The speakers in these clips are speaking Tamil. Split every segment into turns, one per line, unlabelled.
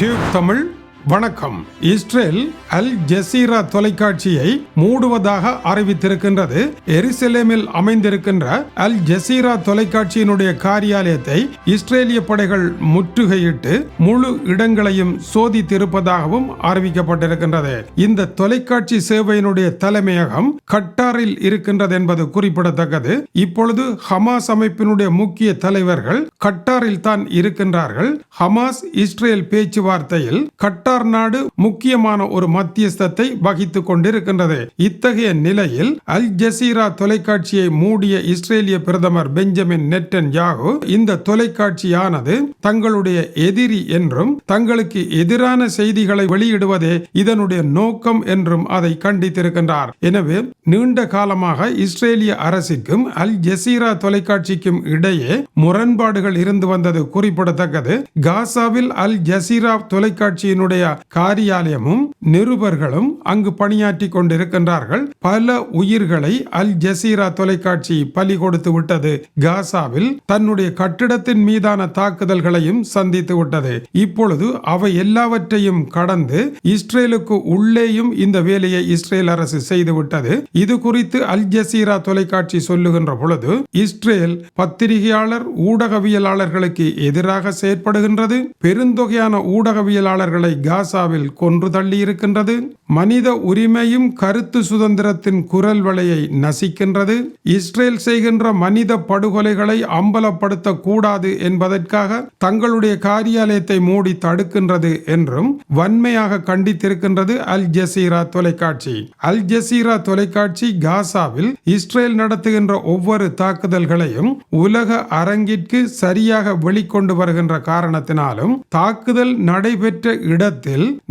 டியூப் தமிழ் வணக்கம். இஸ்ரேல் அல் ஜசீரா தொலைக்காட்சியை மூடுவதாக அறிவித்திருக்கின்றது. எருசலேமில் அமைந்திருக்கின்ற அல் ஜசீரா தொலைக்காட்சியினுடைய காரியாலயத்தை இஸ்ரேலிய படைகள் முற்றுகையிட்டு முழு இடங்களையும் சோதித்திருப்பதாகவும் அறிவிக்கப்பட்டிருக்கின்றது. இந்த தொலைக்காட்சி சேவையினுடைய தலைமையகம் கட்டாரில் இருக்கின்றது என்பது குறிப்பிடத்தக்கது. இப்பொழுது ஹமாஸ் அமைப்பினுடைய முக்கிய தலைவர்கள் கட்டாரில் தான் இருக்கின்றார்கள். ஹமாஸ் இஸ்ரேல் பேச்சுவார்த்தையில் கட்டார் நாடு முக்கியமான ஒரு மத்தியஸ்தத்தை வகித்துக் கொண்டிருக்கின்றது. இத்தகைய நிலையில் அல் ஜசீரா தொலைக்காட்சியை மூடிய இஸ்ரேலிய பிரதமர் பெஞ்சமின் நெட்டன் யாகு இந்த தொலைக்காட்சியானது தங்களுடைய எதிரி என்றும் தங்களுக்கு எதிரான செய்திகளை வெளியிடுவதே இதனுடைய நோக்கம் என்றும் அதை கண்டித்திருக்கின்றார். எனவே நீண்ட காலமாக இஸ்ரேலிய அரசுக்கும் அல் ஜசீரா தொலைக்காட்சிக்கும் இடையே முரண்பாடுகள் இருந்து வந்தது குறிப்பிடத்தக்கது. காசாவில் அல் ஜசீரா தொலைக்காட்சியினுடைய காரியாலயமும் நிருபர்களும் அங்கு பணியாற்றி கொண்டிருக்கின்றார்கள். பல உயிர்களை அல் ஜசீரா தொலைக்காட்சி பலி கொடுத்து விட்டது. காசாவில் தன்னுடைய கட்டிடத்தின் மீதான தாக்குதல்களையும் சந்தித்து விட்டது. இப்பொழுது அவை எல்லாவற்றையும் கடந்து இஸ்ரேலுக்கு உள்ளேயும் இந்த வேலையை இஸ்ரேல் அரசு செய்துவிட்டது இது குறித்து அல் ஜசீரா தொலைக்காட்சி சொல்லுகின்ற பொழுது இஸ்ரேல் பத்திரிகையாளர் ஊடகவியலாளர்களுக்கு எதிராக செயற்படுகின்றது. பெருந்தொகையான ஊடகவியலாளர்களை காசாவில் கொன்று தள்ளி இருக்கின்றது. மனித உரிமையும் கருத்து சுதந்திரத்தின் குரல் வலையை நசிக்கின்றது. இஸ்ரேல் செய்கின்ற மனித படுகொலைகளை அம்பலப்படுத்த கூடாது என்பதற்காக தங்களுடைய காரியாலயத்தை மூடி தடுக்கின்றது என்றும் வன்மையாக கண்டித்திருக்கின்றது அல் ஜசீரா தொலைக்காட்சி. அல் ஜசீரா தொலைக்காட்சி காசாவில் இஸ்ரேல் நடத்துகின்ற ஒவ்வொரு தாக்குதல்களையும் உலக அரங்கிற்கு சரியாக வெளிக்கொண்டு வருகின்ற காரணத்தினாலும் தாக்குதல் நடைபெற்ற இடத்தில்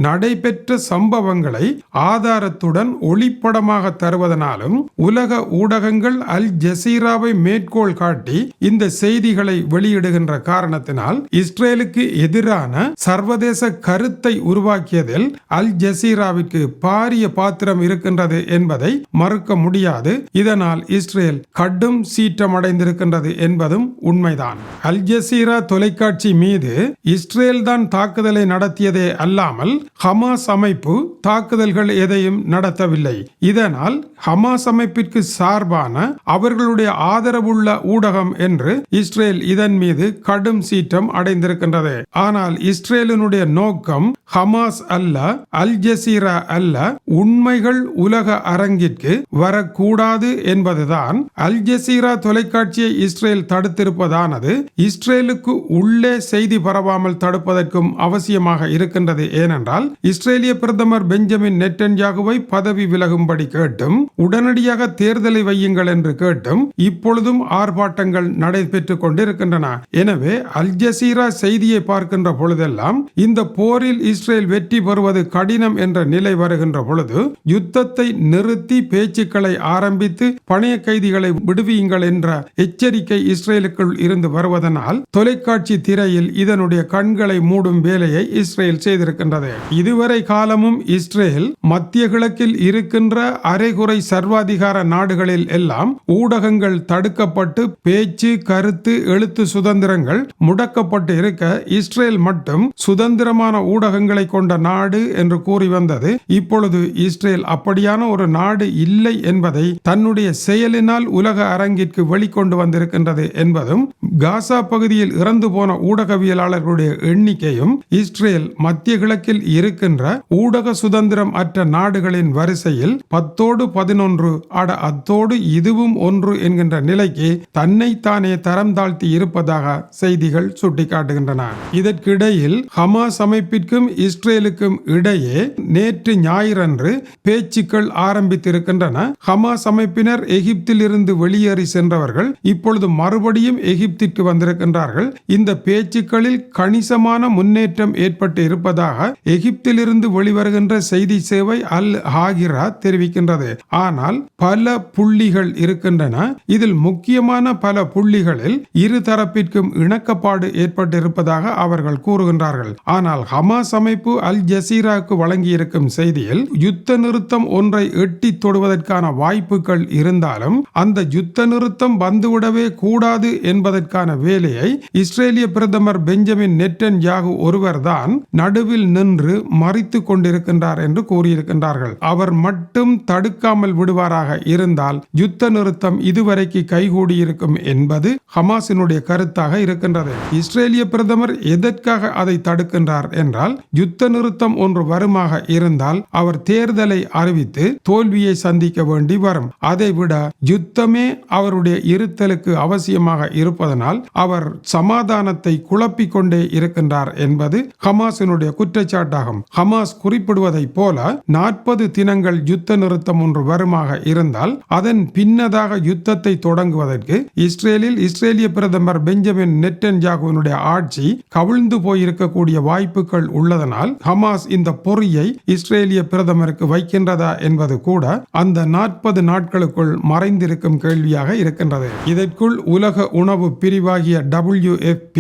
நடைபெற்ற சம்பவங்களை ஆதாரத்துடன் ஒளிப்படமாக தருவதனாலும் உலக ஊடகங்கள் அல் ஜசீராவை மேற்கோள் காட்டி இந்த செய்திகளை வெளியிடுகின்ற காரணத்தினால் இஸ்ரேலுக்கு எதிரான சர்வதேச கருத்தை உருவாக்கியதில் அல் ஜசீராவிற்கு பாரிய பாத்திரம் இருக்கின்றது என்பதை மறுக்க முடியாது. இதனால் இஸ்ரேல் கடும் சீற்றமடைந்திருக்கின்றது என்பதும் உண்மைதான். அல் ஜசீரா தொலைக்காட்சி மீது இஸ்ரேல் தான் தாக்குதலை நடத்தியதே அல்ல அல்லாமல் ஹமாஸ் அமைப்பு தாக்குதல்கள் எதையும் நடத்தவில்லை. இதனால் ஹமாஸ் அமைப்பிற்கு சார்பான அவர்களுடைய ஆதரவுள்ள ஊடகம் என்று இஸ்ரேல் இதன் மீது கடும் சீற்றம் அடைந்திருக்கின்றது. ஆனால் இஸ்ரேலினுடைய நோக்கம் ஹமாஸ் அல்ல அல் ஜசீரா அல்ல உண்மைகள் உலக அரங்கிற்கு வரக்கூடாது என்பதுதான் அல் ஜசீரா தொலைக்காட்சியை இஸ்ரேல் தடுத்திருப்பதானது இஸ்ரேலுக்கு உள்ளே செய்தி பரவாமல் தடுப்பதற்கும் அவசியமாக இருக்கின்றது ஏனென்றால் இஸ்ரேலிய பிரதமர் பெஞ்சமின் நெட்டன்யாகுவை பதவி விலகும்படி கேட்டும் உடனடியாக தேர்தலை வையுங்கள் என்று கேட்டும் இப்பொழுதும் ஆர்ப்பாட்டங்கள் நடைபெற்றுக் கொண்டிருக்கின்றன. எனவே அல் ஜசீரா செய்தியை பார்க்கின்ற பொழுதெல்லாம் இந்த போரில் இஸ்ரேல் வெற்றி பெறுவது கடினம் என்ற நிலை வருகின்ற பொழுது யுத்தத்தை நிறுத்தி பேச்சுக்களை ஆரம்பித்து பணைய கைதிகளை விடுவியுங்கள் என்ற எச்சரிக்கை இஸ்ரேலுக்குள் இருந்து வருவதனால் தொலைக்காட்சி திரையில் இதனுடைய கண்களை மூடும் வேலையை இஸ்ரேல் இருக்கின்றது. இதுவரை காலமும் இஸ்ரேல் மத்திய கிழக்கில் இருக்கின்ற அரைகுறை சர்வாதிகார நாடுகளில் எல்லாம் ஊடகங்கள் தடுக்கப்பட்டு பேச்சு கருத்து எழுத்து சுதந்திரங்கள் முடக்கப்பட்டு இருக்க இஸ்ரேல் மட்டும் சுதந்திரமான ஊடகங்களை கொண்ட நாடு என்று கூறி வந்தது. இப்பொழுது இஸ்ரேல் அப்படியான ஒரு நாடு இல்லை என்பதை தன்னுடைய செயலினால் உலக அரங்கிற்கு வெளிக்கொண்டு வந்திருக்கின்றது என்பதும் காசா பகுதியில் இறந்து போன ஊடகவியலாளர்களுடைய எண்ணிக்கையும் இஸ்ரேல் மத்திய கிழக்கில் இருக்கின்ற ஊடக சுதந்திரம் அற்ற நாடுகளின் வரிசையில் பத்தோடு பதினொன்று அட அத்தோடு இதுவும் ஒன்று என்கின்ற நிலைக்கு தன்னைத்தானே தரம் தாழ்த்தி இருப்பதாக செய்திகள் சுட்டிக்காட்டுகின்றன. இதற்கிடையில் ஹமாஸ் அமைப்பிற்கும் இஸ்ரேலுக்கும் இடையே நேற்று ஞாயிறன்று பேச்சுக்கள் ஆரம்பித்திருக்கின்றன. ஹமாஸ் அமைப்பினர் எகிப்தில் இருந்து வெளியேறி சென்றவர்கள் இப்பொழுது மறுபடியும் எகிப்திற்கு வந்திருக்கின்றார்கள். இந்த பேச்சுக்களில் கணிசமான முன்னேற்றம் ஏற்பட்டு இருப்பதாக எகிப்திலிருந்து வெளிவருகின்ற செய்தி சேவை அல் ஹாகிரா தெரிவிக்கின்றது. ஆனால் பல புள்ளிகள் இருக்கின்றன. இதில் முக்கியமான பல புள்ளிகளில் இரு தரப்பிற்கும் இணக்கப்பாடு ஏற்பட்டிருப்பதாக அவர்கள் கூறுகின்றார்கள். ஆனால் ஹமாஸ் அமைப்பு அல் ஜசீராவுக்கு வழங்கியிருக்கும் செய்தியில் யுத்த நிறுத்தம் ஒன்றை எட்டி தொடுவதற்கான வாய்ப்புகள் இருந்தாலும் அந்த யுத்த நிறுத்தம் வந்துவிடவே கூடாது என்பதற்கான வேலையை இஸ்ரேலிய பிரதமர் பெஞ்சமின் நெட்டன் யாகு ஒருவர் தான் நடுவில் நடுவில் நின்று மறித்து கொண்டிருக்கின்றார் என்று கூறியிருக்கின்றார்கள். அவர் மட்டும் தடுக்காமல் விடுவாராக இருந்தால் யுத்த நிறுத்தம் இதுவரைக்கு கைகூடியிருக்கும் என்பது ஹமாஸினுடைய கருத்தாக இருக்கின்றது. இஸ்ரேலிய பிரதமர் எதற்காக அதை தடுக்கின்றார் என்றால் யுத்த நிறுத்தம் ஒன்று வருமாக இருந்தால் அவர் தேர்தலை அறிவித்து தோல்வியை சந்திக்க வேண்டி வரும். அதைவிட யுத்தமே அவருடைய இருத்தலுக்கு அவசியமாக இருப்பதனால் அவர் சமாதானத்தை குழப்பிக் கொண்டே இருக்கின்றார் என்பது ஹமாஸினுடைய குற்றச்சாட்டாகும். ஹமாஸ் குறிப்பிடுவதைப் போல நாற்பது தினங்கள் யுத்த நிறுத்தம் ஒன்று வருமாக இருந்தால் அதன் பின்னதாக யுத்தத்தை தொடங்குவதற்கு இஸ்ரேலில் இஸ்ரேலிய பிரதமர் பெஞ்சமின் நெட்டன் நெட்டன்ஜாகுவினுடைய ஆட்சி கவிழ்ந்து போயிருக்கக்கூடிய வாய்ப்புகள் உள்ளதனால் ஹமாஸ் இந்த பொறியை இஸ்ரேலிய பிரதமருக்கு வைக்கின்றதா என்பது கூட அந்த நாற்பது நாட்களுக்குள் மறைந்திருக்கும் கேள்வியாக இருக்கின்றது. இதற்குள் உலக உணவு பிரிவாகிய டபிள்யூ WFP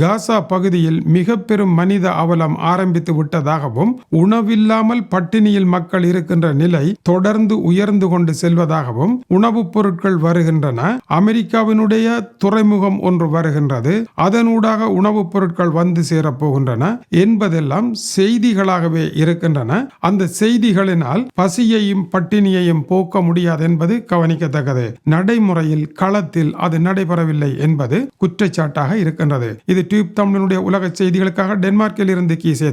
காசா பகுதியில் மிக பெரும் மனித அவலம் ஆரம்பித்து விட்டதாகவும் உணவில்லாமல் பட்டினியில் மக்கள் இருக்கின்ற நிலை தொடர்ந்து உயர்ந்து கொண்டு செல்வதாகவும் உணவுப் பொருட்கள் வருகின்றன. அமெரிக்காவினுடைய துறைமுகம் ஒன்று வருகின்றது. அதனூடாக உணவுப் பொருட்கள் வந்து சேரப்போகின்றன என்பதெல்லாம் செய்திகளாகவே இருக்கின்றன. அந்த செய்திகளினால் பசியையும் பட்டினியையும் போக்க முடியாது என்பது கவனிக்கத்தக்கது. நடைமுறையில் களத்தில் அது நடைபெறவில்லை என்பது குற்றச்சாட்டாக இருக்கின்றது. இது டியூப் தமிழனுடைய உலக செய்திகளுக்காக டென்மார்க்கில் இருந்து கீசே